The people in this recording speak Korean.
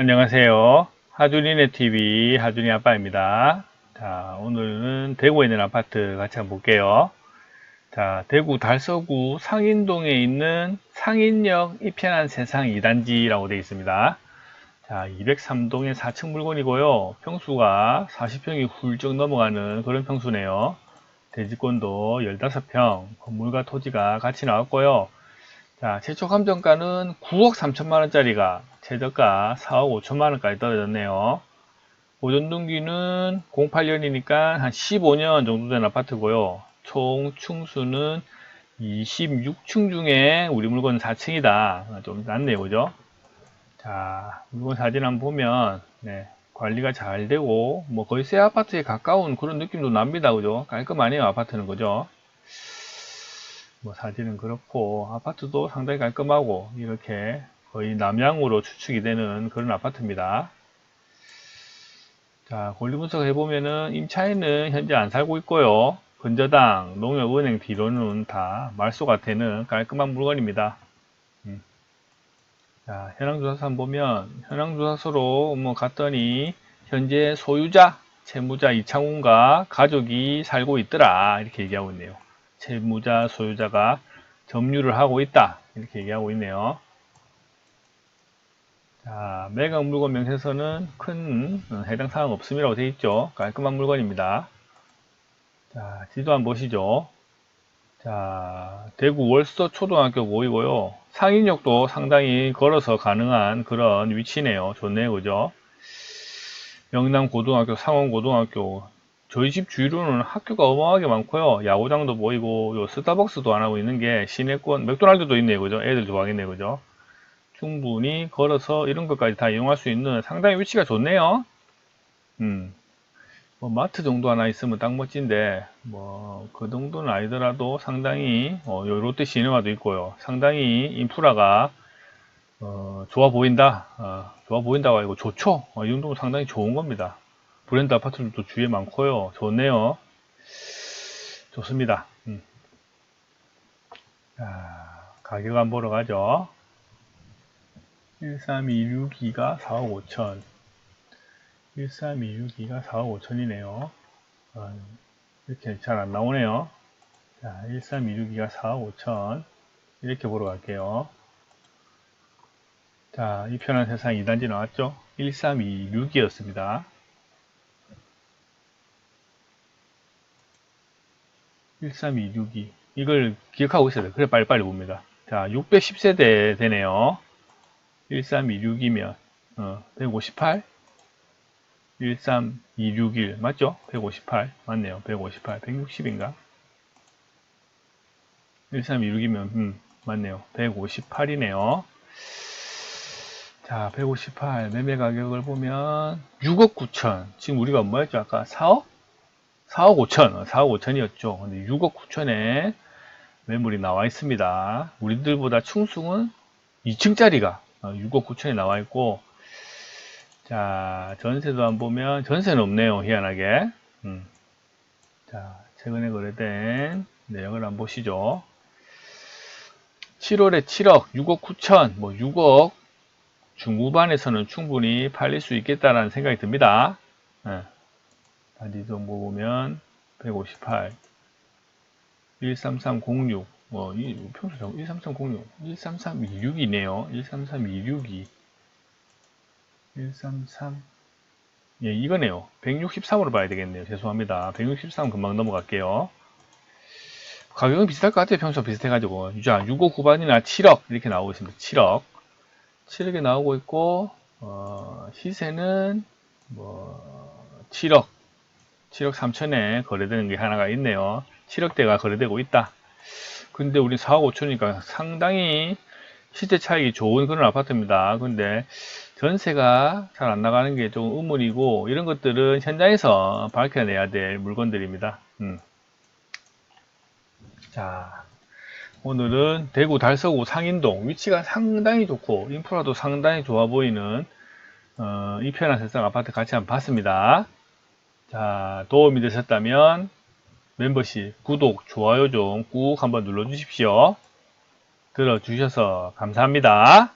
안녕하세요. 하준이네 TV 하준이 아빠입니다. 자, 오늘은 대구에 있는 아파트 같이 한번 볼게요. 자, 대구 달서구 상인동에 있는 상인역 이편한 세상 2단지라고 되어 있습니다. 자, 203동의 4층 물건이고요. 평수가 40평이 훌쩍 넘어가는 그런 평수네요. 대지권도 15평, 건물과 토지가 같이 나왔고요. 자, 최초 감정가는 9억 3천만 원짜리가 최저가 4억 5천만 원까지 떨어졌네요. 보존등기는 08년이니까 한 15년 정도 된 아파트고요. 총 층수는 26층 중에 우리 물건 4층이다. 좀 낮네요, 그죠? 자, 물건 사진 한번 보면 네, 관리가 잘 되고 뭐 거의 새 아파트에 가까운 그런 느낌도 납니다, 그죠? 깔끔하네요, 아파트는 그죠? 뭐 사진은 그렇고 아파트도 상당히 깔끔하고 이렇게 거의 남향으로 추측이 되는 그런 아파트입니다. 자, 권리 분석 해보면은 임차인은 현재 안 살고 있고요. 근저당, 농협은행 뒤로는 다 말소가 되는 깔끔한 물건입니다. 음. 자, 현황조사서 한번 보면 현황조사서로 뭐 갔더니 현재 소유자, 채무자 이창훈과 가족이 살고 있더라 이렇게 얘기하고 있네요. 채무자, 소유자가 점유를 하고 있다 이렇게 얘기하고 있네요. 자, 매각 물건 명세서는 큰 어, 해당 사항 없음이라고 되어 있죠. 깔끔한 물건입니다. 자, 지도 한번 보시죠. 자, 대구 월서 초등학교 보이고요. 상인역도 상당히 걸어서 가능한 그런 위치네요. 좋네요. 그죠? 영남 고등학교, 상원 고등학교. 저희 집 주위로는 학교가 어마어마하게 많고요. 야구장도 보이고, 요 스타벅스도 안 하고 있는 게 시내권, 맥도날드도 있네요. 그죠? 애들 좋아하겠네요. 그죠? 충분히 걸어서 이런 것까지 다 이용할 수 있는 상당히 위치가 좋네요. 음. 뭐 마트 정도 하나 있으면 딱 멋진데 뭐 그 정도는 아니더라도 상당히 어, 요 롯데 시네마도 있고요. 상당히 인프라가 어, 좋아 보인다. 어, 좋아 보인다고 아니고 좋죠. 어, 이 정도면 상당히 좋은 겁니다. 브랜드 아파트들도 주위에 많고요. 좋네요. 좋습니다. 음. 자, 가격 안 보러 가죠. 13262가 4억 5천 13262가 4억 5천이네요 아, 이렇게 잘 안 나오네요 자 13262가 4억 5천 이렇게 보러 갈게요 자, 이 편한 세상 2단지 나왔죠? 1326이었습니다. 13262. 이걸 기억하고 있어야 돼요. 그래, 빨리빨리 봅니다. 자, 610세대 되네요. 1326이면 어, 158 13261 맞죠? 158 맞네요. 158 160인가? 1326이면 음, 맞네요. 158이네요. 자, 158 매매 가격을 보면 6억 9천. 지금 우리가 뭐였죠? 아까 4억? 4억 5천. 4억 5천이었죠. 근데 6억 9천에 매물이 나와 있습니다. 우리들보다 충승은 2층짜리가 6억 어, 9천이 나와 있고 자 전세도 안 보면 전세는 없네요 희한하게 음. 자 최근에 거래된 내용을 한번 보시죠 7월에 7억 6억 9천 뭐 6억 중후반에서는 충분히 팔릴 수 있겠다라는 생각이 듭니다 네. 단지 정보 보면 158 13306 뭐, 이 평소 13306, 13326이네요. 13326이. 133. 예, 이거네요. 163으로 봐야 되겠네요. 죄송합니다. 163 금방 넘어갈게요. 가격은 비슷할 것 같아요. 평소 비슷해가지고. 자, 6억 후반이나 7억 이렇게 나오고 있습니다. 7억. 7억에 나오고 있고, 어, 시세는 뭐 7억, 7억 3천에 거래되는 게 하나가 있네요. 7억대가 거래되고 있다. 근데 우리 4억 5천이니까 상당히 시대 차익이 좋은 그런 아파트입니다. 근데 전세가 잘 안 나가는 게 좀 의문이고 이런 것들은 현장에서 밝혀내야 될 물건들입니다. 음. 자, 오늘은 대구 달서구 상인동 위치가 상당히 좋고 인프라도 상당히 좋아 보이는 어, 이편한 세상 아파트 같이 한번 봤습니다. 자, 도움이 되셨다면 멤버십, 구독, 좋아요 좀 꾹 한번 눌러주십시오. 들어주셔서 감사합니다.